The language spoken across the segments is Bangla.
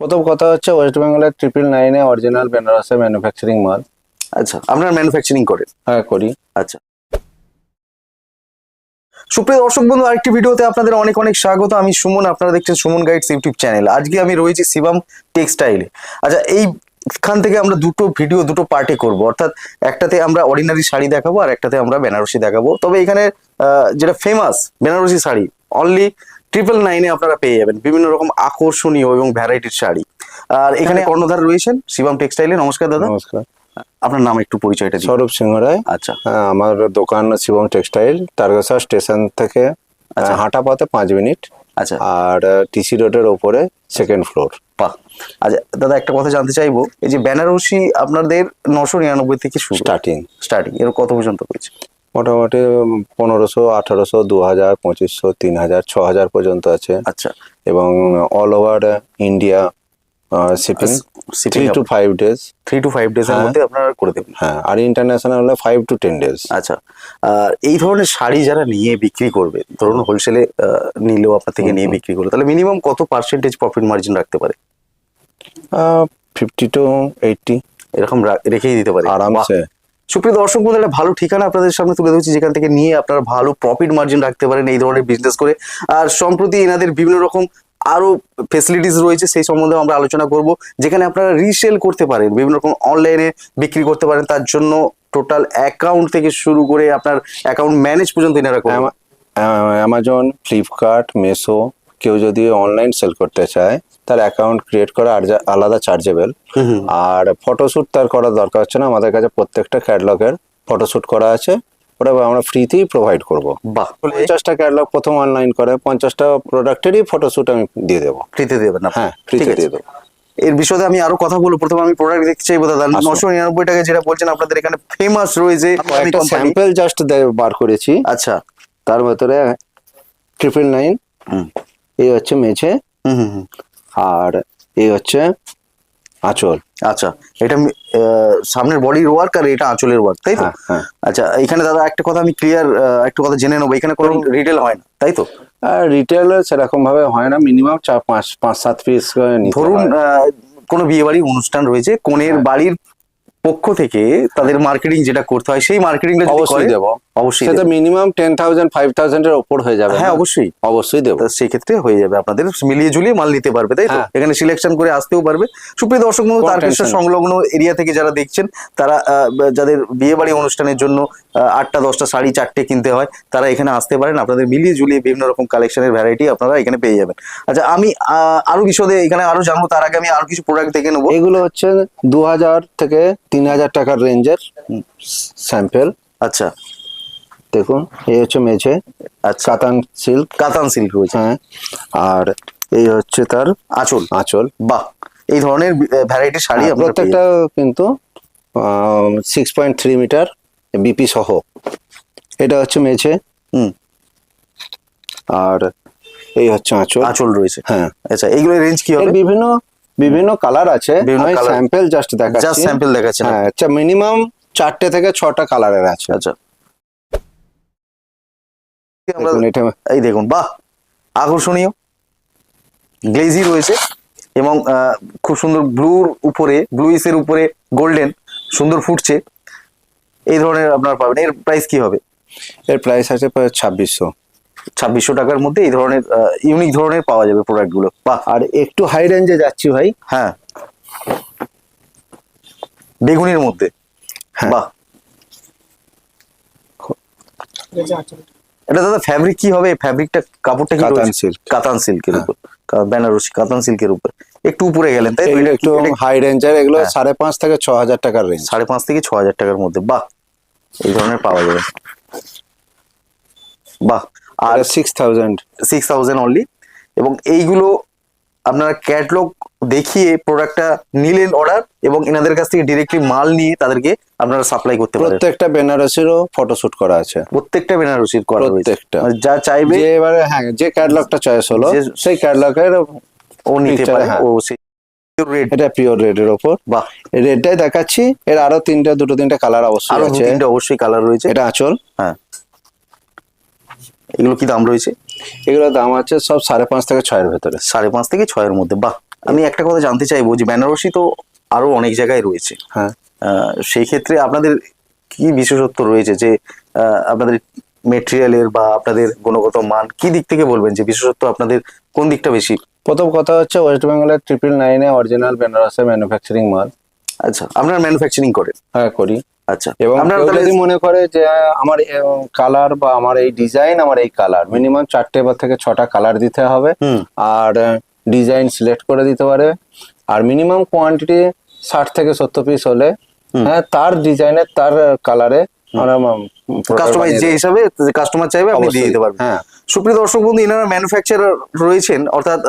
প্রথম কথা হচ্ছে ওয়েস্ট বেঙ্গলের ট্রিপল নাইনে অরিজিনাল বেনারসের ম্যানুফ্যাকচারিং মাল। আচ্ছা আপনারা ম্যানুফ্যাকচারিং করেন হ্যাঁ করি। আচ্ছা। সুপ্রিয় দর্শক বন্ধু আরেকটি ভিডিওতে আপনাদের অনেক অনেক স্বাগত। আমি সুমন আপনারা দেখছেন সুমন গাইডস ইউটিউব চ্যানেল। আজকে আমি রয়েছি শিবম টেক্সটাইলে আচ্ছা এই এইখান থেকে আমরা দুটো ভিডিও দুটো পার্টে করব। অর্থাৎ একটাতে আমরা অর্ডিনারি শাড়ি দেখাবো আর একটাতে আমরা বেনারসি দেখাবো। তবে এখানে যেটা famous Benarasi sari only triple নাইনে আপনারা পেয়ে যাবেন বিভিন্ন রকম আকর্ষণীয় এবং ভ্যারাইটির শাড়ি। আর এখানে কর্ণধার রয়েছেন শিবম টেক্সটাইলে নমস্কার দাদা। নমস্কার। আপনার নাম একটু পরিচয়টা স্বরূপ সিংহ রায় আচ্ছা। আমার দোকান শিবম টেক্সটাইল তারগাছা স্টেশন থেকে আচ্ছা। হাঁটা পথে পাঁচ মিনিট। আচ্ছা। আর টিসি রোডের ওপরে সেকেন্ড ফ্লোর বাহ। আচ্ছা দাদা একটা কথা জানতে চাইব এই যে বেনারসি আপনাদের নশো নিরানব্বই থেকে শুরু। স্টার্টিং স্টার্টিং এর কত পর্যন্ত রয়েছে মোটামুটি পনেরোশো আঠারোশো দু হাজার পঁচিশশো তিন হাজার ছ হাজার পর্যন্ত আছে। আচ্ছা। এবং all over India shipping three to five days three to five ডেজের। মধ্যে আপনারা করে দেবেন। হ্যাঁ আর ইন্টারন্যাশনাল হলে ফাইভ টু টেন ডেজ আচ্ছা। আর এই ধরনের শাড়ি যারা নিয়ে বিক্রি করবে ধরুন হোলসেলে নিলেও আপনার থেকে নিয়ে বিক্রি করবে তাহলে মিনিমাম কত পার্সেন্টেজ প্রফিট মার্জিন রাখতে পারে? ফিফটি টু এইটটি এরকম রেখেই দিতে পারে। আরামসে। সুপ্রিয় দর্শক বন্ধু একটা ভালো ঠিকানা আপনাদের সামনে তুলে ধরছি যেখান থেকে নিয়ে আপনারা ভালো প্রফিট মার্জিন রাখতে পারেন এই ধরনের বিজনেস করে। আর সম্প্রতি এনাদের বিভিন্ন রকম আরও ফেসিলিটিস রয়েছে সেই সম্বন্ধে আমরা আলোচনা করব যেখানে আপনারা রিসেল করতে পারেন বিভিন্ন রকম অনলাইনে বিক্রি করতে পারেন। তার জন্য টোটাল অ্যাকাউন্ট থেকে শুরু করে আপনার অ্যাকাউন্ট ম্যানেজ পর্যন্ত এনারা আহ, অ্যামাজন ফ্লিপকার্ট মেসো কেউ যদি অনলাইন সেল করতে চায় তার অ্যাকাউন্ট ক্রিয়েট করা আর আলাদা চার্জেবল আর ফটোশ্যুট তার করার দরকার হচ্ছে না আমাদের কাছে প্রত্যেকটা ক্যাটলগের ফটোশ্যুট করা আছে। ওটা আমরা ফ্রিতেই প্রোভাইড করব। পঞ্চাশটা ক্যাটলগ প্রথম অনলাইন করে পঞ্চাশটা প্রোডাক্টেরই ফটোশ্যুট আমি দিয়ে দেবো। ফ্রিতে দেবেন না? হ্যাঁ ফ্রিতে দিয়ে দেবো। এর বিষয়ে আমি আরও কথা বলব। প্রথমে আমি প্রোডাক্ট দেখতে চাইব দাদা। নশো নিরানব্বই টাকা যেটা বলছেন আপনাদের এখানে ফেমাস রয়েছে স্যাম্পল জাস্ট বার করেছি। আচ্ছা। তার ভেতরে ট্রিপল নাইন এই হচ্ছে হুম। আর এই হচ্ছে আঁচল। আচ্ছা এটা সামনের বডির ওয়ার্ক আর এটা আঁচলের ওয়ার্ক তাই তো? হ্যাঁ হ্যাঁ। আচ্ছা এখানে দাদা একটা কথা আমি ক্লিয়ার একটা কথা জেনে নেব এখানে কোনো রিটেল হয় না তাই তো? রিটেল সেরকম ভাবে হয় না মিনিমাম চার পাঁচ পাঁচ সাত পিস ধরুন কোনো বিয়ে বাড়ির অনুষ্ঠান রয়েছে কনের হ্যাঁ। বাড়ির পক্ষ থেকে তাদের মার্কেটিং যেটা করতে হয় সেই মার্কেটিংটা যদি অবশ্যই দেবো। অবশ্যই সেটা মিনিমাম টেন থাউজেন্ড ফাইভ থাউজেন্ডের ওপর হয়ে যাবে। হ্যাঁ অবশ্যই। অবশ্যই দেবো। তা সেই ক্ষেত্রে হয়ে যাবে আপনাদের মিলিয়ে ঝুলিয়ে মাল নিতে পারবে তাই তো? হ্যাঁ। এখানে সিলেকশন করে আসতেও পারবে। সুপ্রিয় দর্শক বন্ধু তারকেশ্বর সংলগ্ন এরিয়া থেকে যারা দেখছেন তারা যাদের বিয়ে বাড়ি অনুষ্ঠানের জন্য আটটা দশটা শাড়ি চারটে কিনতে হয় তারা এখানে আসতে পারেন। আপনাদের মিলিয়ে ঝুলিয়ে বিভিন্ন রকম কালেকশনের ভ্যারাইটি আপনারা এখানে পেয়ে যাবেন। আচ্ছা আমি আরও বিশদে এখানে আরও জানব তার আগে আমি আরও কিছু প্রোডাক্ট দেখে নেব। এগুলো হচ্ছে দু হাজার থেকে তিন হাজার টাকার রেঞ্জের স্যাম্পেল। আচ্ছা। দেখুন এই হচ্ছে মেঝে আচ্ছা। কাতান সিল্ক। কাতান সিল্ক রয়েছে হ্যাঁ আর এই হচ্ছে তার আঁচল। আঁচল। বাহ এই ধরনের ভ্যারাইটি শাড়ি হ্যাঁ, প্রত্যেকটা কিন্তু six point three meter BP সহ। এটা হচ্ছে মেঝে। হুম। আর এই হচ্ছে আঁচল। আঁচল রয়েছে। হ্যাঁ। আচ্ছা এইগুলোর রেঞ্জ কি হবে? বিভিন্ন বিভিন্ন কালার আছে। স্যাম্পল জাস্ট জাস্ট দেখাচ্ছি। স্যাম্পল দেখাচ্ছেন। হ্যাঁ আচ্ছা মিনিমাম চারটে থেকে ছটা কালারের আছে। আচ্ছা। এই দেখুন বাহ আকর্ষণীয়। গ্লেজি রয়েছে এবং খুব সুন্দর ব্লুর উপরে ব্লুইসের উপরে গোল্ডেন সুন্দর ফুটছে। এই ধরনের আপনার পাবেন। এর প্রাইস কি হবে? এর প্রাইস আছে ছাব্বিশশো। ছাব্বিশশো টাকার মধ্যে এই ধরনের ইউনিক ধরনের পাওয়া যাবে প্রোডাক্টগুলো। বাহ আর একটু হাই রেঞ্জে যাচ্ছি ভাই। হ্যাঁ। বেগুনির মধ্যে। হ্যাঁ। বাহ। এটা দাদা ফ্যাব্রিক কি হবে? ফ্যাব্রিকটা কাপড়টা কি কাতান silk। কাতান সিল্কের উপর। বেনারসি কাতান সিল্কের উপর। একটু উপরে গেলেন তাই? একটু হাই রেঞ্জের এগুলো হ্যাঁ। সাড়ে পাঁচ থেকে ছ হাজার টাকার রেঞ্জ সাড়ে পাঁচ থেকে ছ হাজার টাকার মধ্যে। বাহ। এই ধরনের পাওয়া যাবে। বাহ। আর six thousand six thousand only এবং এইগুলো আপনারা ক্যাটলগ দেখিয়ে প্রোডাক্টটা নিলেন অর্ডার এবং এনাদের কাছ থেকে ডিরেক্টলি মাল নিয়ে তাদেরকে আপনারা সাপ্লাই করতে পারেন। প্রত্যেকটা বেনারসিরও ফটোশুট করা আছে। প্রত্যেকটা বেনারসির করা হয়েছে প্রত্যেকটা। মানে যা চাইবে যে এবারে হ্যাঁ যে ক্যাটলগটা চয়েস হলো সেই ক্যাটলগের ও নিতে পারে। হ্যাঁ। ও সেই এটা পিওর ওপর। রেডটাই দেখাচ্ছি। এর আরও তিনটা দুটো তিনটা কালার অবশ্যই আছে। তিনটে অবশ্যই কালার রয়েছে। এটা আঁচল। হ্যাঁ। এগুলো কি দাম রয়েছে? এগুলোর দাম আছে সব সাড়ে পাঁচ থেকে ছয়ের ভেতরে। সাড়ে পাঁচ থেকে ছয়ের মধ্যে। বাহ! আমি একটা কথা জানতে চাইব যে বেনারসি তো আরও অনেক জায়গায় রয়েছে। হ্যাঁ। আহ, সেই ক্ষেত্রে আপনাদের কি বিশেষত্ব রয়েছে যে আপনাদের মেটেরিয়ালের বা আপনাদের গুণগত মান কি দিক থেকে বলবেন যে বিশেষত্ব আপনাদের কোন দিকটা বেশি? প্রথম কথা হচ্ছে ওয়েস্ট বেঙ্গলের ট্রিপল নাইনে অরিজিনাল বেনারসের ম্যানুফ্যাকচারিং মাল। আচ্ছা আপনারা ম্যানুফ্যাকচারিং করেন? হ্যাঁ করি। আচ্ছা এবং আপনারা যদি মনে করে যে আমার কালার বা আমার এই ডিজাইন আমার এই কালার মিনিমাম চারটে বা থেকে ছটা কালার দিতে হবে। আর ডিজাইন সিলেক্ট করে দিতে পারে। আর মিনিমাম কোয়ান্টিটি ষাট থেকে সত্তর পিস হলে হ্যাঁ তার ডিজাইনের তার কালারে কাস্টমাইজ যে হিসাবে কাস্টমার চাইবে আপনি দিয়ে দিতে পারবেন। হ্যাঁ। সুপ্রিয় দর্শক বন্ধু ম্যানুফ্যাকচারার রয়েছেন অর্থাৎ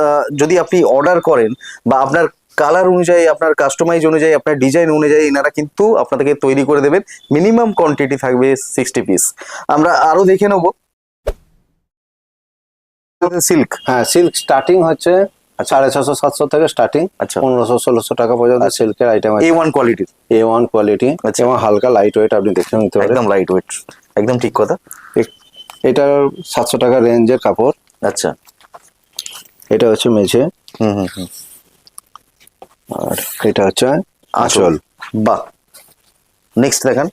যদি আপনি অর্ডার করেন বা আপনার কালার অনুযায়ী আপনার কাস্টমাইজ অনুযায়ী আপনার ডিজাইন অনুযায়ী এনারা কিন্তু আপনাদেরকে তৈরি করে দেবেন। মিনিমাম কোয়ান্টিটি থাকবে সিক্সটি পিস আমরা আরও দেখে নেব। সিল্ক হ্যাঁ সিল্ক স্টার্টিং হচ্ছে সাড়ে ছশো সাতশো থেকে স্টার্টিং আচ্ছা। পনেরোশো ষোলোশো টাকা পর্যন্ত সিল্কের item A one quality A one quality আচ্ছা। এবং হালকা লাইট ওয়েট আপনি দেখে নিতে পারেন। একদম লাইট ওয়েট একদম ঠিক কথা। এটা সাতশো টাকা রেঞ্জের কাপড়। আচ্ছা। এটা হচ্ছে মেঝে। হুম হুম হুম। আর এটা হচ্ছে আঁচল। বাহ। নেক্সট দেখান।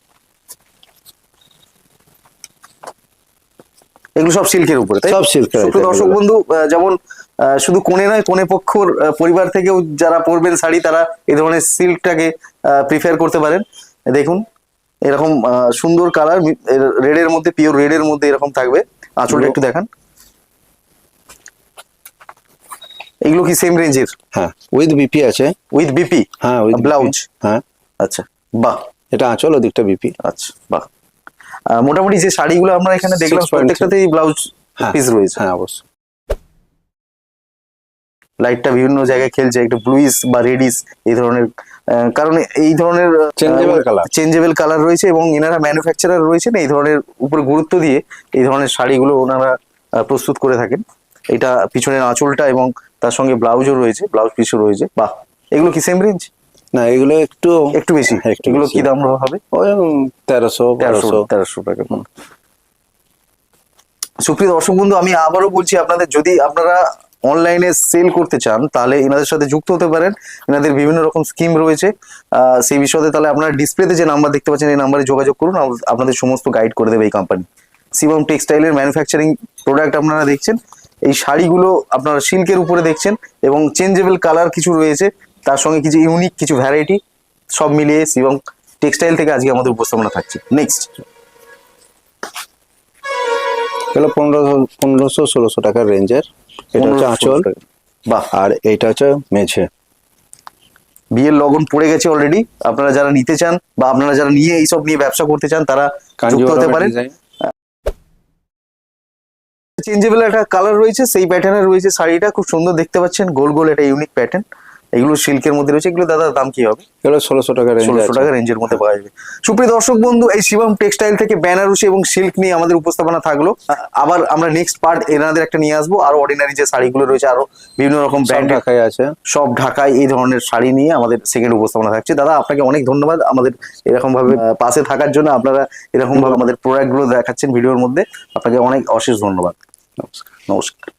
এগুলো সব সিল্কের উপরে তাই সব সুপ্রিয় দর্শক বন্ধু যেমন শুধু কোণে নয় কোণে পক্ষর পরিবার থেকেও যারা পরবেন শাড়ি তারা এই ধরনের সিল্কটাকে প্রিফার করতে পারেন। দেখুন এরকম আহ, সুন্দর কালার রেডের মধ্যে পিওর রেডের মধ্যে এরকম থাকবে। আঁচলটা একটু দেখান। এগুলো কি সেম রেঞ্জের হ্যাঁ উইথ বিপি আছে। উইথ বিপি হ্যাঁ উইথ ব্লাউজ হ্যাঁ। আচ্ছা বাহ। এটা আঁচল ওদিকটা বিপি আচ্ছা বাহ। মোটামুটি যে শাড়িগুলো আমরা এখানে দেখলাম 6.3 প্রত্যেকটাতেই ব্লাউজ হ্যাঁ পিস রয়েছে। হ্যাঁ অবশ্যই। লাইটটা বিভিন্ন জায়গায় খেলছে একটু ব্লুইস বা রেডিস এই ধরনের কারণ এই ধরনের Changeable কালার চেঞ্জেবল কালার রয়েছে এবং এনারা ম্যানুফ্যাকচারার রয়েছেন এই ধরনের উপর গুরুত্ব দিয়ে এই ধরনের শাড়িগুলো ওনারা প্রস্তুত করে থাকেন। এটা পিছনের আঁচলটা এবং তার সঙ্গে ব্লাউজও রয়েছে ব্লাউজ পিসও রয়েছে। বাহ এগুলো কি সেম রেঞ্জ না এগুলো একটু একটু বেশি। একটু এগুলো কি দাম হবে? ওই তেরোশো তেরোশো তেরোশো টাকা সুপ্রিয় দর্শক বন্ধু আমি আবারও বলছি আপনাদের যদি আপনারা অনলাইনে সেল করতে চান তাহলে এনাদের সাথে যুক্ত হতে পারেন। এনাদের বিভিন্ন রকম স্কিম রয়েছে। আহ, সেই বিষয়ে তাহলে আপনারা ডিসপ্লেতে যে নাম্বার দেখতে পাচ্ছেন এই নাম্বারে যোগাযোগ করুন। আপনাদের সমস্ত গাইড করে দেবে এই কোম্পানি শিবম টেক্সটাইলের ম্যানুফ্যাকচারিং প্রোডাক্ট আপনারা দেখছেন। এই শাড়িগুলো আপনারা সিল্কের উপরে দেখছেন এবং চেঞ্জেবল কালার কিছু রয়েছে। তার সঙ্গে কিছু ইউনিক কিছু ভ্যারাইটি সব মিলিয়ে এবং টেক্সটাইল থেকে আজকে আমাদের উপস্থাপনা থাকছে। নেক্সট এগুলো পনেরোশো পনেরোশো ষোলোশো টাকার রেঞ্জের। এটা হচ্ছে আঁচল। বাহ। আর এইটা হচ্ছে মেঝে। বিয়ের লগন পড়ে গেছে অলরেডি আপনারা যারা নিতে চান বা আপনারা যারা নিয়ে এইসব নিয়ে ব্যবসা করতে চান তারা যুক্ত হতে পারেন। চেঞ্জেবল একটা কালার রয়েছে সেই প্যাটার্নের রয়েছে শাড়িটা। খুব সুন্দর দেখতে পাচ্ছেন গোল গোল একটা ইউনিক প্যাটার্ন এগুলো সিল্কের মধ্যে রয়েছে। এগুলো দাদা দাম কি হবে? এগুলো ষোলোশো টাকা ষোলোশো টাকা রেঞ্জের মধ্যে পাওয়া যাবে। সুপ্রিয় দর্শক বন্ধু এই শিবম টেক্সটাইল থেকে বেনারসি এবং সিল্ক নিয়ে আমাদের উপস্থাপনা থাকল। আবার আমরা নেক্সট পার্ট এনাদের একটা নিয়ে আসব। আর অর্ডিনারি যে শাড়িগুলো রয়েছে আরও বিভিন্ন রকম ব্র্যান্ড ঢাকায় আছে। সব ঢাকায় এই ধরনের শাড়ি নিয়ে আমাদের সেকেন্ড উপস্থাপনা থাকছে। দাদা আপনাকে অনেক ধন্যবাদ। আমাদের এরকম ভাবে পাশে থাকার জন্য আপনারা এরকম ভাবে আমাদের প্রোডাক্টগুলো দেখাচ্ছেন ভিডিওর মধ্যে। আপনাকে অনেক অশেষ ধন্যবাদ। নমস্কার। নমস্কার।